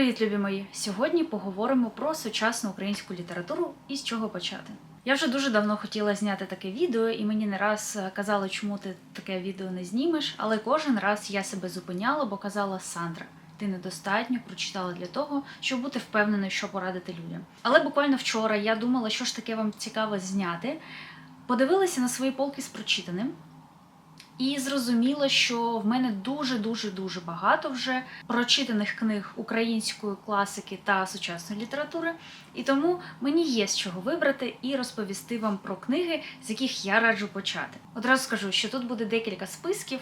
Привіт, любі мої! Сьогодні поговоримо про сучасну українську літературу і з чого почати. Я вже дуже давно хотіла зняти таке відео, і мені не раз казали, чому ти таке відео не знімеш, але кожен раз я себе зупиняла, бо казала Сандра. Ти недостатньо прочитала для того, щоб бути впевненою, що порадити людям. Але буквально вчора я думала, що ж таке вам цікаво зняти. Подивилася на свої полки з прочитаним, і зрозуміла, що в мене дуже дуже дуже багато вже прочитаних книг української класики та сучасної літератури, і тому мені є з чого вибрати і розповісти вам про книги, з яких я раджу почати. Одразу скажу, що тут буде декілька списків.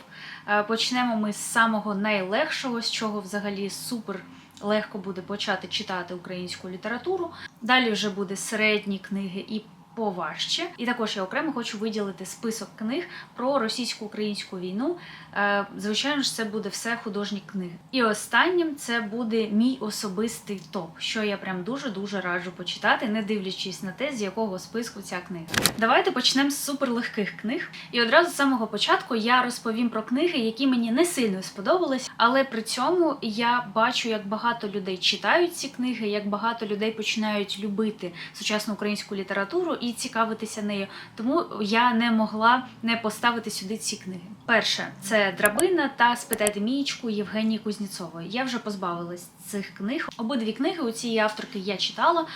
Е, Почнемо ми з самого найлегшого, з чого взагалі супер. Легко буде почати читати українську літературу. Далі вже буде середні книги і поважче. І також я окремо хочу виділити список книг про російсько-українську війну. Е, Звичайно ж, це буде все художні книги. І останнім це буде мій особистий топ, що я прям дуже дуже раджу почитати, не дивлячись на те, з якого списку ця книга. Давайте почнемо з суперлегких книг. І одразу з самого початку я розповім про книги, які мені не сильно сподобались, але при цьому я бачу, як багато людей читають ці книги, як багато людей починають любити сучасну українську літературу і цікавитися нею. Тому я не могла не поставити сюди ці книги. Перше це драбина та спитайте мієчку Євгенії Кузніцової. Я вже позбавилась цих книг. Обидві книги у цієї авторки я читала.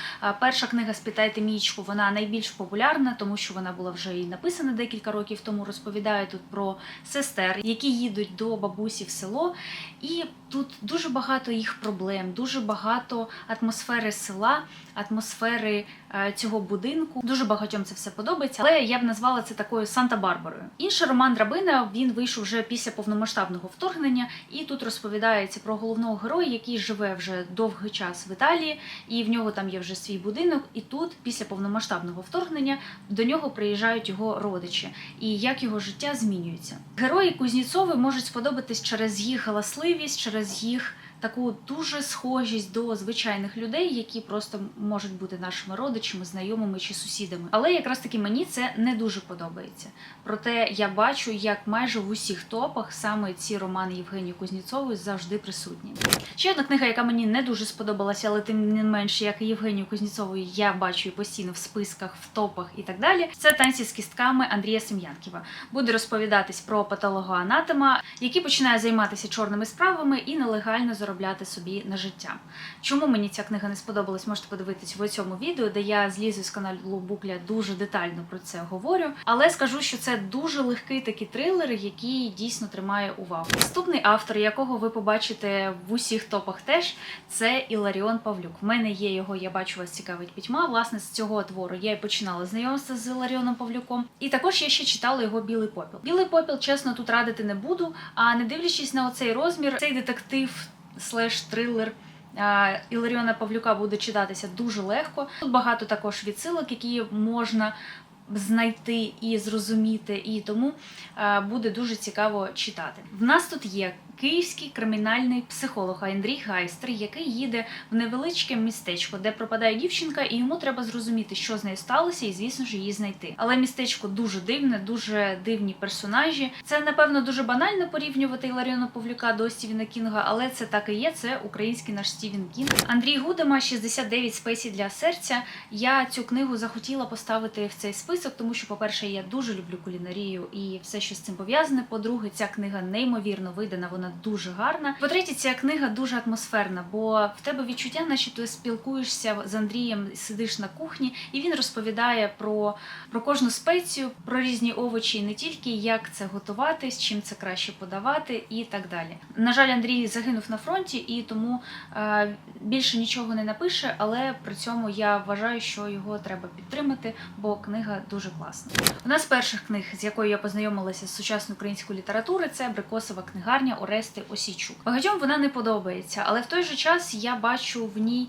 Перша книга Спитайте мієчку, вона найбільш популярна, тому що вона була вже і написана декілька років тому. Розповідає тут про сестер, які їдуть до бабусі в село. І тут дуже багато їх проблем, дуже багато атмосфери села, атмосфери цього будинку. Дуже багатьом це все подобається, але я б назвала це такою Санта-Барбарою. Інший роман Драбина він вийшов вже після повномасштабного вторгнення, і тут розповідається про головного героя, який живе вже довгий час в Італії, і в нього там є вже свій будинок. І тут, після повномасштабного вторгнення, до нього приїжджають його родичі, і як його життя змінюється. Герої Кузніцови можуть сподобатись через їх галасливість, через їх таку дуже схожість до звичайних людей, які просто можуть бути нашими родичами, знайомими чи сусідами. Але якраз таки мені це не дуже подобається. Проте я бачу, як майже в усіх топах саме ці романи Євгенії Кузніцової завжди присутні. Ще одна книга, яка мені не дуже сподобалася, але тим не менше, як і Євгенію Кузніцової, я бачу її постійно в списках, в топах і так далі. Це танці з кістками Андрія Сем'янківа. Буде розповідатись про патологоанатома, який починає займатися чорними справами і нелегально заробляти собі на життя. Чому мені ця книга не сподобалась, можете подивитись в цьому відео, де я з Лізою з каналу Букля дуже детально про це говорю. Але скажу, що це дуже легкий такий трилер, який дійсно тримає увагу. Наступний автор, якого ви побачите в усіх топах, теж це Іларіон Павлюк. В мене є його, я бачу вас цікавить пітьма. Власне, з цього твору я і починала знайомство з Іларіоном Павлюком. І також я ще читала його Білий попіл. Білий попіл, чесно, тут радити не буду. А не дивлячись на оцей розмір, цей детектив слеш трилер. Іларіона Павлюка буде читатися дуже легко. Тут багато також відсилок, які можна знайти і зрозуміти, і тому буде дуже цікаво читати. В нас тут є київський кримінальний психолог Андрій Гайстер, який їде в невеличке містечко, де пропадає дівчинка, і йому треба зрозуміти, що з нею сталося, і звісно ж її знайти. Але містечко дуже дивне, дуже дивні персонажі. Це напевно дуже банально порівнювати Іларіона Павлюка до Стівена Кінга, але це так і є. Це український наш Стівен Кінг. Андрій Гудема, 69 спецій для серця. Я цю книгу захотіла поставити в цей список, тому що, по-перше, я дуже люблю кулінарію і все, що з цим пов'язане. По-друге, ця книга неймовірно видана, вона дуже гарна. По-третє, ця книга дуже атмосферна, бо в тебе відчуття, наче ти спілкуєшся з Андрієм, сидиш на кухні, і він розповідає про, про кожну спецію, про різні овочі, не тільки як це готувати, з чим це краще подавати і так далі. На жаль, Андрій загинув на фронті, і тому е, більше нічого не напише, але при цьому я вважаю, що його треба підтримати, бо книга дуже класна. Одна з перших книг, з якою я познайомилася з сучасною українською літератури, це Брикосова книгарня Орести Осійчук. Багатьом вона не подобається, але в той же час я бачу в ній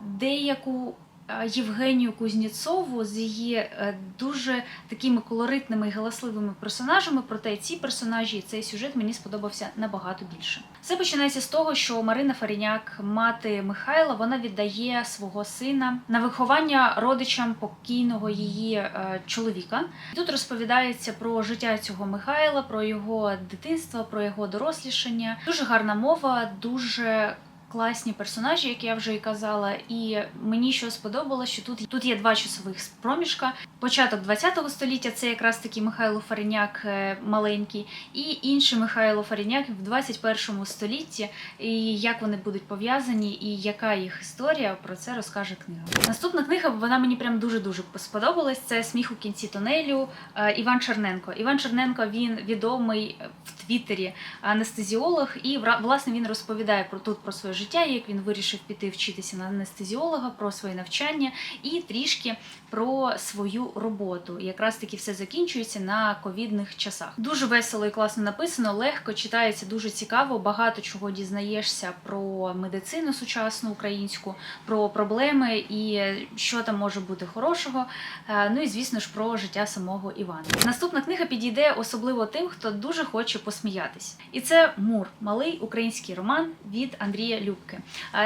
деяку. Е, Євгенію Кузніцову з її е, дуже такими колоритними і галасливими персонажами. Проте ці персонажі і цей сюжет мені сподобався набагато більше. Все починається з того, що Марина Фаріняк, мати Михайла, вона віддає свого сина на виховання родичам покійного її е, чоловіка. Тут розповідається про життя цього Михайла, про його дитинство, про його дорослішання. Дуже гарна мова, дуже класні персонажі, як я вже і казала. І мені що сподобалось, що тут, тут є два часових проміжка. Початок 20 століття це якраз таки Михайло Фареняк е, маленький, і інший Михайло Фареняк в 21 столітті. І як вони будуть пов'язані, і яка їх історія, про це розкаже книга. Наступна книга вона мені прям дуже дуже сподобалась. Це сміх у кінці тунелю е, Іван Черненко. Іван Черненко він відомий в Твіттері анестезіолог, і власне він розповідає про тут про своє життя, як він вирішив піти вчитися на анестезіолога, про своє навчання і трішки про свою роботу. Якраз таки все закінчується на ковідних часах. Дуже весело і класно написано, легко читається, дуже цікаво. Багато чого дізнаєшся про медицину сучасну українську, про проблеми і що там може бути хорошого. Е, Ну і звісно ж про життя самого Івана. Наступна книга підійде особливо тим, хто дуже хоче посміятись. І це Мур, малий український роман від Андрія Любки.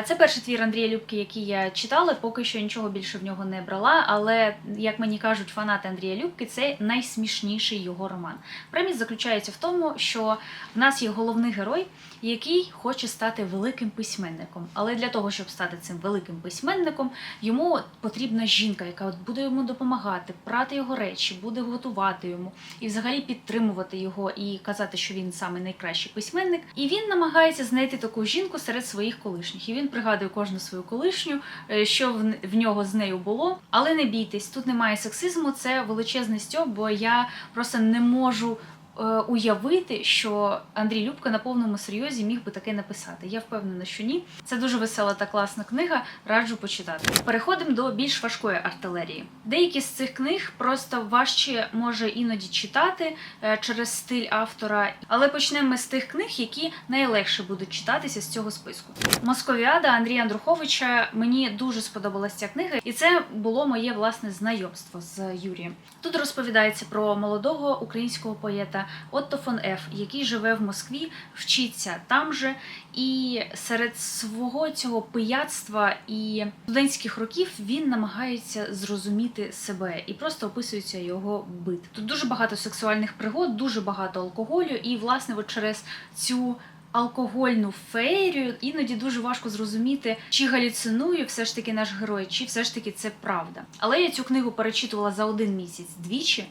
Це перший твір Андрія Любки, який я читала. Поки що нічого більше в нього не брала. Але як мені кажуть фанати Андрія Любки, це найсмішніший його роман. Преміс заключається в тому, що в нас є головний герой, який хоче стати великим письменником. Але для того, щоб стати цим великим письменником, йому потрібна жінка, яка буде йому допомагати, прати його речі, буде готувати йому і взагалі підтримувати його і казати, що він саме найкращий письменник. І він намагається знайти таку жінку серед своїх колишніх. І він пригадує кожну свою колишню, е, що в, нього з нею було. Але не бійтесь, тут немає сексизму, це величезний стьоп, бо я просто не можу. Е, Уявити, що Андрій Любка на повному серйозі міг би таке написати. Я впевнена, що ні. Це дуже весела та класна книга. Раджу почитати. Переходимо до більш важкої артилерії. Деякі з цих книг просто важче може іноді читати е, через стиль автора. Але почнемо ми з тих книг, які найлегше будуть читатися з цього списку. Московіада Андрія Андруховича мені дуже сподобалася ця книга, і це було моє власне знайомство з Юрієм. Тут розповідається про молодого українського поета Отто фон Еф, який живе в Москві, вчиться там же, і серед свого цього пияцтва і студентських років він намагається зрозуміти себе і просто описується його бит. Тут дуже багато сексуальних пригод, дуже багато алкоголю, і власне от через цю. Алкогольну феєрію іноді дуже важко зрозуміти, чи галюцинує все ж таки наш герой, чи все ж таки це правда. Але я цю книгу перечитувала за один місяць двічі,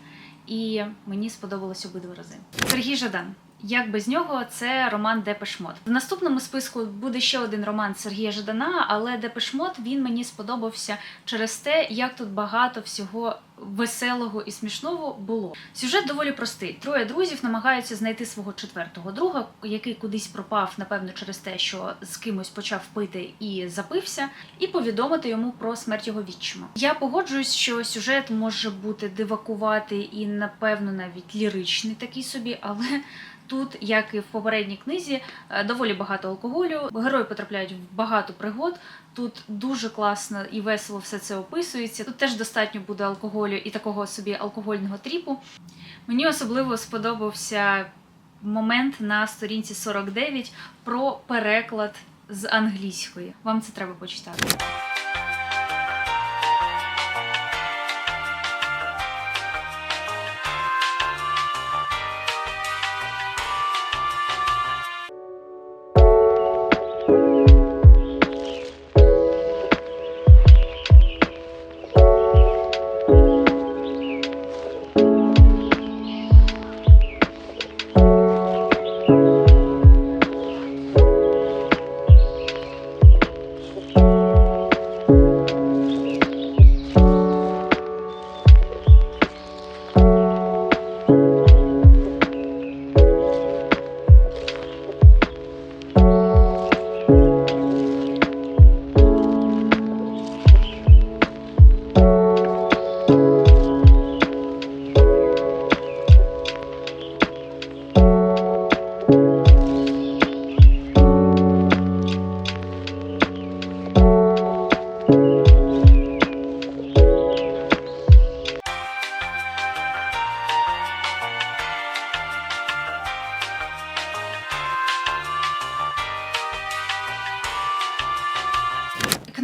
і мені сподобалось обидва рази. Сергій Жадан. Як без нього, це роман Депешмот. В наступному списку буде ще один роман Сергія Жадана, але Депешмот він мені сподобався через те, як тут багато всього веселого і смішного було. Сюжет доволі простий. Троє друзів намагаються знайти свого четвертого друга, який кудись пропав, напевно, через те, що з кимось почав пити і запився, і повідомити йому про смерть його відчима. Я погоджуюсь, що сюжет може бути дивакуватий і, напевно, навіть ліричний такий собі, але. Тут, як і в попередній книзі, е, доволі багато алкоголю. Герої потрапляють в багато пригод. Тут дуже класно і весело все це описується. Тут теж достатньо буде алкоголю і такого собі алкогольного тріпу. Мені особливо сподобався момент на сторінці 49 про переклад з англійської. Вам це треба почитати.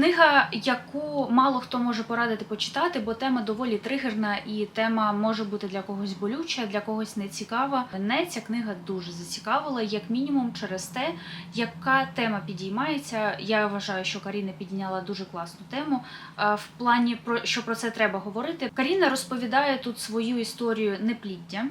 Книга, яку мало хто може порадити почитати, бо тема доволі тригерна, і тема може бути для когось болюча, для когось нецікава. Мене ця книга дуже зацікавила, як мінімум, через те, яка тема підіймається. Я вважаю, що Каріна підняла дуже класну тему. В плані про що про це треба говорити. Каріна розповідає тут свою історію непліддя,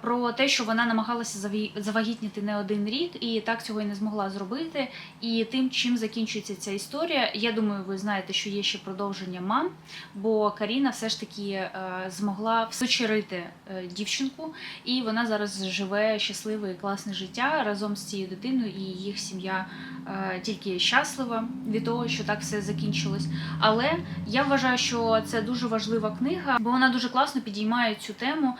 про те, що вона намагалася завагітніти не один рік, і так цього і не змогла зробити. І тим, чим закінчується ця історія, я думаю, ви знаєте, що є ще продовження мам, бо Каріна все ж таки е, змогла всочерити е, дівчинку, і вона зараз живе щасливе і класне життя разом з цією дитиною, і їх сім'я е, тільки щаслива від того, що так все закінчилось. Але я вважаю, що це дуже важлива книга, бо вона дуже класно підіймає цю тему,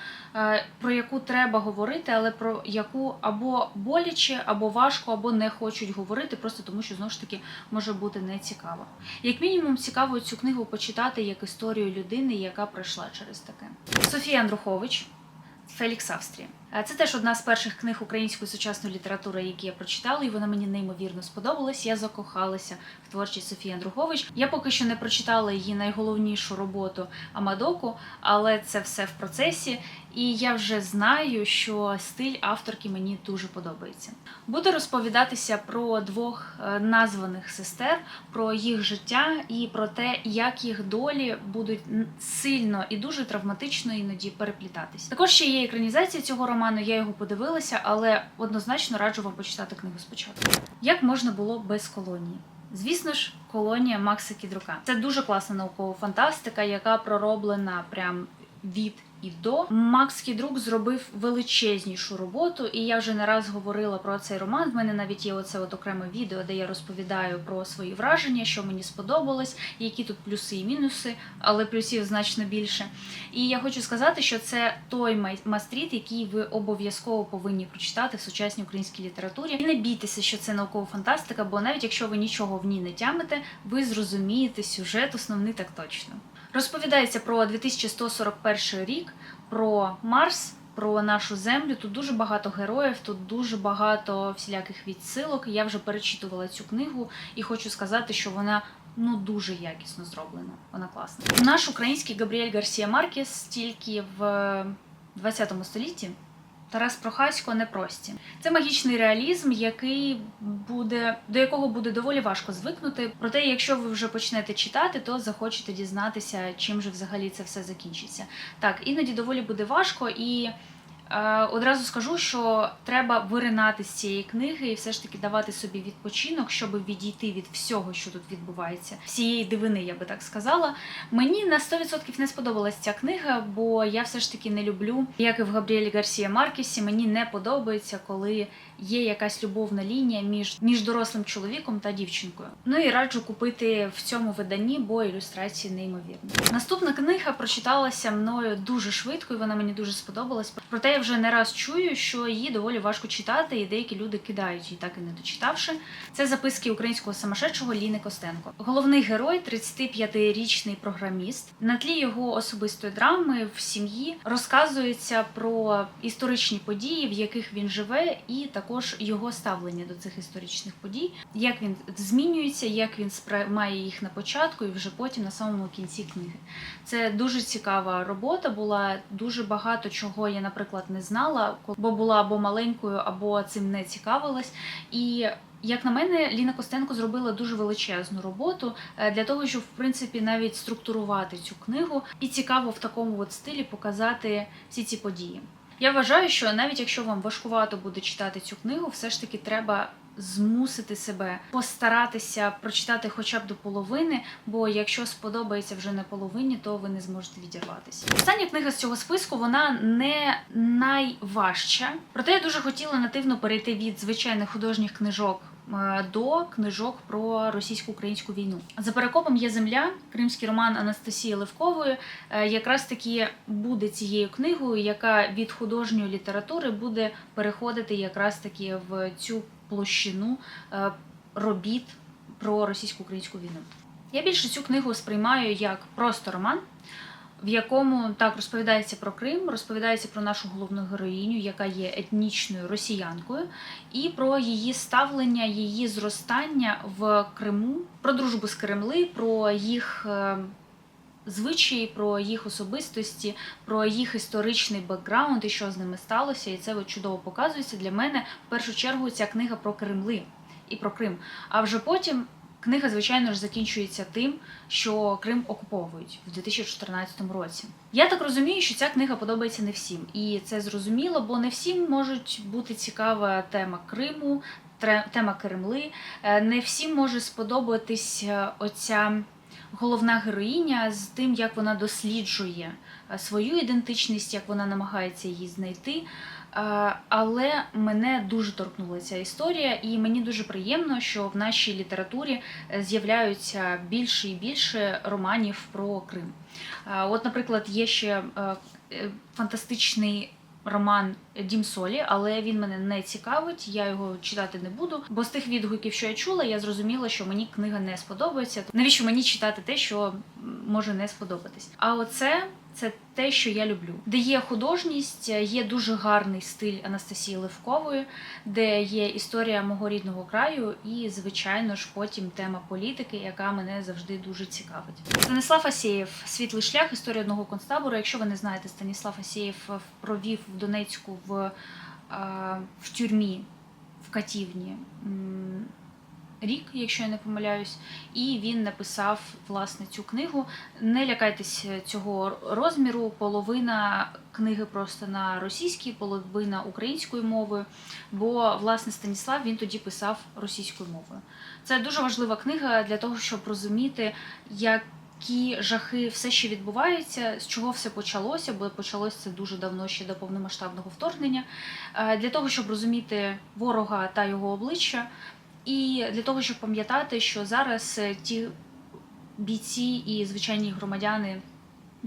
про яку треба говорити, але про яку або боляче, або важко, або не хочуть говорити, просто тому що знову ж таки може бути нецікаво. Як мінімум, цікаво цю книгу почитати як історію людини, яка пройшла через таке. Софія Андрухович. Фелікс Австрія. Е, Це теж одна з перших книг української сучасної літератури, які я прочитала, і вона мені неймовірно сподобалась. Я закохалася в творчість Софії Андрухович. Я поки що не прочитала її найголовнішу роботу Амадоку, але це все в процесі. І я вже знаю, що стиль авторки мені дуже подобається. Буду розповідатися про двох е, названих сестер, про їх життя і про те, як їх долі будуть сильно і дуже травматично іноді переплітатись. Також ще є екранізація цього роману. Я його подивилася, але однозначно раджу вам почитати книгу спочатку. Як можна було без колонії? Звісно ж, колонія Макса Кідрука. Це дуже класна наукова фантастика, яка пророблена прям від і до. Макс Кідрук зробив величезнішу роботу, і я вже не раз говорила про цей роман. В мене навіть є оце от окреме відео, де я розповідаю про свої враження, що мені сподобалось, які тут плюси і мінуси, але плюсів значно більше. І я хочу сказати, що це той мастріт, який ви обов'язково повинні прочитати в сучасній українській літературі. І не бійтеся, що це наукова фантастика, бо навіть якщо ви нічого в ній не тямите, ви зрозумієте сюжет основний так точно. Розповідається про 2141 рік, про Марс. Про нашу землю тут дуже багато героїв, тут дуже багато всіляких відсилок. Я вже перечитувала цю книгу і хочу сказати, що вона ну дуже якісно зроблена. Вона класна. Наш український Габріель Гарсія Маркес тільки в 20 столітті. Тарас Прохасько непрості. Це магічний реалізм, який буде до якого буде доволі важко звикнути. Проте, якщо ви вже почнете читати, то захочете дізнатися, чим же взагалі це все закінчиться. Так, іноді доволі буде важко і. Е, одразу скажу, що треба виринати з цієї книги і все ж таки давати собі відпочинок, щоб відійти від всього, що тут відбувається, всієї дивини, я би так сказала. Мені на 100% не сподобалась ця книга, бо я все ж таки не люблю, як і в Габріелі Гарсія Маркісі, мені не подобається, коли є якась любовна лінія між, між дорослим чоловіком та дівчинкою. Ну і раджу купити в цьому виданні, бо ілюстрації неймовірні. Наступна книга прочиталася мною дуже швидко, і вона мені дуже сподобалась. Проте я вже не раз чую, що її доволі важко читати, і деякі люди кидають її, так і не дочитавши. Це записки українського самошедшого Ліни Костенко. Головний герой 35-річний програміст. На тлі його особистої драми в сім'ї розказується про історичні події, в яких він живе, і також його ставлення до цих історичних подій, як він змінюється, як він сприймає їх на початку і вже потім на самому кінці книги. Це дуже цікава робота. Була дуже багато чого я, наприклад, не знала, бо була або маленькою, або цим не цікавилась. І як на мене, Ліна Костенко зробила дуже величезну роботу е, для того, щоб в принципі навіть структурувати цю книгу і цікаво в такому от стилі показати всі ці події. Я вважаю, що навіть якщо вам важкувато буде читати цю книгу, все ж таки треба змусити себе постаратися прочитати хоча б до половини, бо якщо сподобається вже на половині, то ви не зможете відірватися. Остання книга з цього списку вона не найважча, проте я дуже хотіла нативно перейти від звичайних художніх книжок. Е, До книжок про російсько-українську війну за перекопом є земля, кримський роман Анастасії Левкової. е, Якраз таки буде цією книгою, яка від художньої літератури буде переходити якраз таки в цю площину е, робіт про російсько-українську війну. Я більше цю книгу сприймаю як просто роман, в якому так розповідається про Крим, розповідається про нашу головну героїню, яка є етнічною росіянкою, і про її ставлення, її зростання в Криму, про дружбу з Кремли, про їх. е, Звичаї про їх особистості, про їх історичний бекграунд і що з ними сталося, і це чудово показується для мене. В першу чергу ця книга про Кремли і про Крим. А вже потім книга, звичайно ж, закінчується тим, що Крим окуповують в 2014 році. Я так розумію, що ця книга подобається не всім, і це зрозуміло, бо не всім можуть бути цікава тема Криму, тема Кремли. Е, Не всім може сподобатись е, оця головна героїня з тим, як вона досліджує е, свою ідентичність, як вона намагається її знайти. Але мене дуже торкнула ця історія, і мені дуже приємно, що в нашій літературі е, з'являються більше і більше романів про Крим. От, наприклад, є ще е, е, фантастичний. Роман Дім Солі, але він мене не цікавить, я його читати не буду. Бо з тих відгуків, що я чула, я зрозуміла, що мені книга не сподобається. Навіщо мені читати те, що може не сподобатись? А оце це те, що я люблю, де є художність, є дуже гарний стиль Анастасії Левкової, де є історія мого рідного краю, і, звичайно ж, потім тема політики, яка мене завжди дуже цікавить. Станіслав Асєєв Світлий шлях, історія одного концтабору. Якщо ви не знаєте, Станіслав Асєєв провів в Донецьку в, е, в тюрмі в катівні. Рік, якщо я не помиляюсь, і він написав власне цю книгу. Не лякайтесь цього розміру. Половина книги просто на російській, половина українською мовою. Бо власне Станіслав він тоді писав російською мовою. Це дуже важлива книга для того, щоб розуміти, які жахи все ще відбуваються, з чого все почалося, бо почалося це дуже давно ще до повномасштабного вторгнення. Е, Для того, щоб розуміти ворога та його обличчя. І для того, щоб пам'ятати, що зараз е, ті бійці і звичайні громадяни,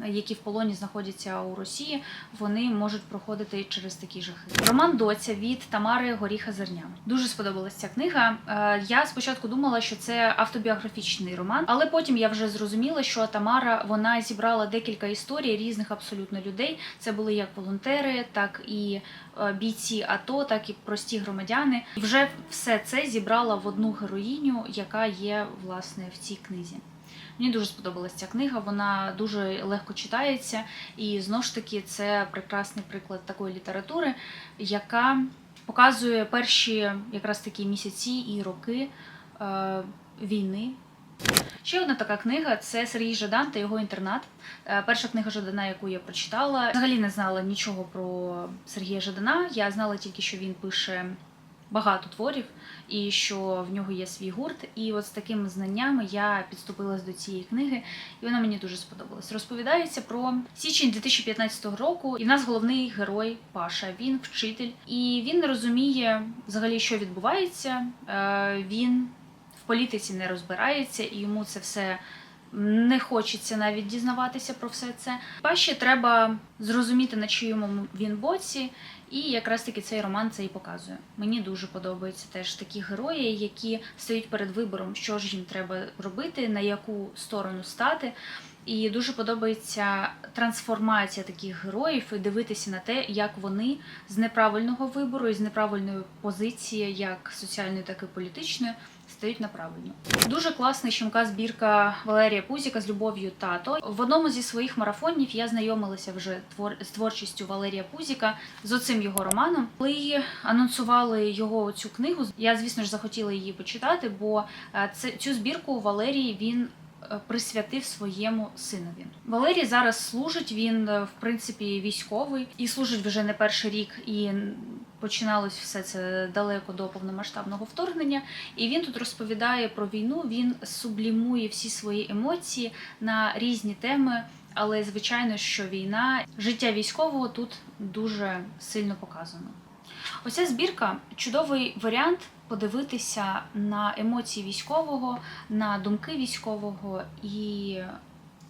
які в полоні знаходяться у Росії, вони можуть проходити через такі жахи. Роман Доця від Тамари Горіха Зерня. Дуже сподобалася ця книга. Е, Я спочатку думала, що це автобіографічний роман, але потім я вже зрозуміла, що Тамара вона зібрала декілька історій різних абсолютно людей. Це були як волонтери, так і е, бійці АТО, так і прості громадяни. І вже все це зібрала в одну героїню, яка є власне в цій книзі. Мені дуже сподобалася ця книга, вона дуже легко читається, і знову ж таки це прекрасний приклад такої літератури, яка показує перші якраз такі місяці і роки е, війни. Ще одна така книга це Сергій Жадан та його інтернат. Е, Перша книга Жадана, яку я прочитала. Взагалі не знала нічого про Сергія Жадана. Я знала тільки, що він пише багато творів і що в нього є свій гурт. І от з такими знаннями я підступилась до цієї книги, і вона мені дуже сподобалась. Розповідається про січень 2015 року, і в нас головний герой Паша. Він вчитель, і він не розуміє взагалі, що відбувається. Е, Він в політиці не розбирається, і йому це все. Не хочеться навіть дізнаватися про все це. Паші треба зрозуміти, на чиєму він боці, і якраз таки цей роман це і показує. Мені дуже подобаються теж такі герої, які стоять перед вибором, що ж їм треба робити, на яку сторону стати. І дуже подобається трансформація таких героїв і дивитися на те, як вони з неправильного вибору і з неправильної позиції, як соціальної, так і політичної, стають на. Дуже класна щемка збірка Валерія Пузіка з любов'ю тато. В одному зі своїх марафонів я знайомилася вже з творчістю Валерія Пузіка з оцим його романом. Коли анонсували його цю книгу, я звісно ж захотіла її почитати, бо е, цю збірку Валерій він. е, Присвятив своєму синові. Валерій зараз служить. Він е, в принципі військовий і служить вже не перший рік. І починалось все це далеко до повномасштабного вторгнення. І він тут розповідає про війну. Він сублімує всі свої емоції на різні теми. Але звичайно, що війна, життя військового тут дуже сильно показано. Оця збірка чудовий варіант подивитися на емоції військового, на думки військового і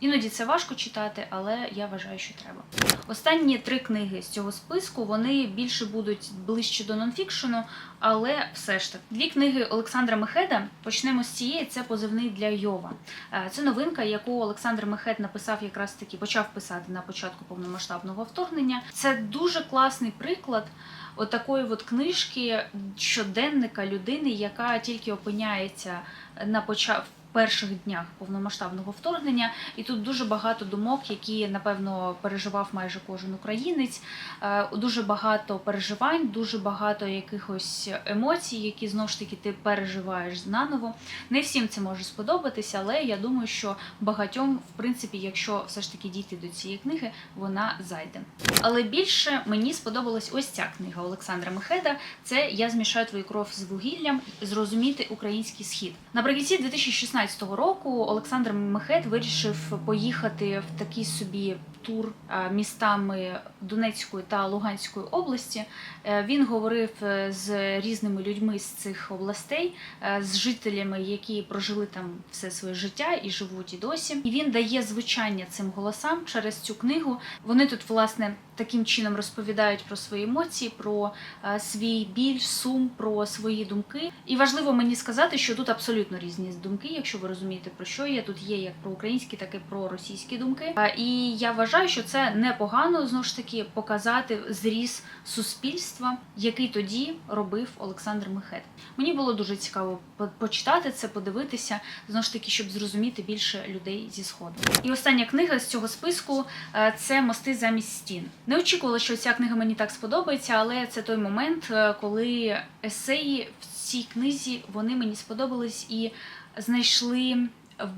Іноді це важко читати, але я вважаю, що треба. Останні три книги з цього списку вони більше будуть ближче до нонфікшену, але все ж таки. Дві книги Олександра Мехеда. Почнемо з цієї. Це позивний для Йова. Е, Це новинка, яку Олександр Мехед написав якраз таки, почав писати на початку повномасштабного вторгнення. Це дуже класний приклад отакої от книжки щоденника людини, яка тільки опиняється на початку. Перших днях повномасштабного вторгнення, і тут дуже багато думок, які напевно переживав майже кожен українець. Е, Дуже багато переживань, дуже багато якихось емоцій, які знову ж таки ти переживаєш наново. Не всім це може сподобатися, але я думаю, що багатьом, в принципі, якщо все ж таки дійти до цієї книги, вона зайде. Але більше мені сподобалась ось ця книга Олександра Мехеда. Це я змішаю твою кров з вугіллям, зрозуміти український схід. Наприкінці 2016 року Олександр Мехед вирішив поїхати в такий собі тур е, містами Донецької та Луганської області. Е, Він говорив е, з різними людьми з цих областей, з жителями, які прожили там все своє життя і живуть і досі. І він дає звучання цим голосам через цю книгу. Вони тут, власне, таким чином розповідають про свої емоції, про е, свій біль, сум, про свої думки. І важливо мені сказати, що тут абсолютно різні думки, якщо ви розумієте про що я. Тут є як про українські, так і про російські думки. Е, І я вважаю, що це непогано знову ж таки показати зріз суспільства, який тоді робив Олександр Мехет. Мені було дуже цікаво почитати це, подивитися, знову ж таки, щоб зрозуміти більше людей зі сходу. І остання книга з цього списку е, це Мости замість стін. Не очікувала, що ця книга мені так сподобається, але це той момент, е, коли есеї в цій книзі вони мені сподобались і знайшли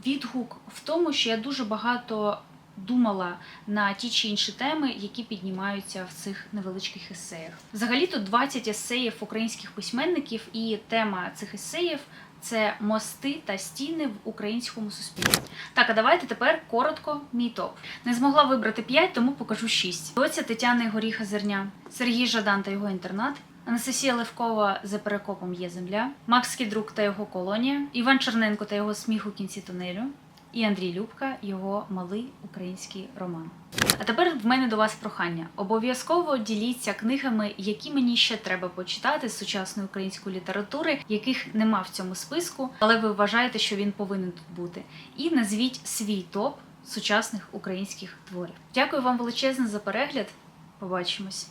відгук в тому, що я дуже багато думала на ті чи інші теми, які піднімаються в цих невеличких есеях. Взагалі тут 20 есеїв українських письменників, і тема цих есеїв це мости та стіни в українському суспільстві. Так, а давайте тепер коротко мій топ. Не змогла вибрати 5, тому покажу 6. Доця Тетяни Горіха Зерня, Сергій Жадан та його інтернат. Анастасія Левкова за перекопом є земля, Макс Кідрук та його колонія, Іван Черненко та його сміх у кінці тунелю, і Андрій Любка, його малий український роман. А тепер в мене до вас прохання. Обов'язково діліться книгами, які мені ще треба почитати з сучасної української літератури, яких нема в цьому списку, але ви вважаєте, що він повинен тут бути. І назвіть свій топ сучасних українських творів. Дякую вам величезно за перегляд. Побачимось.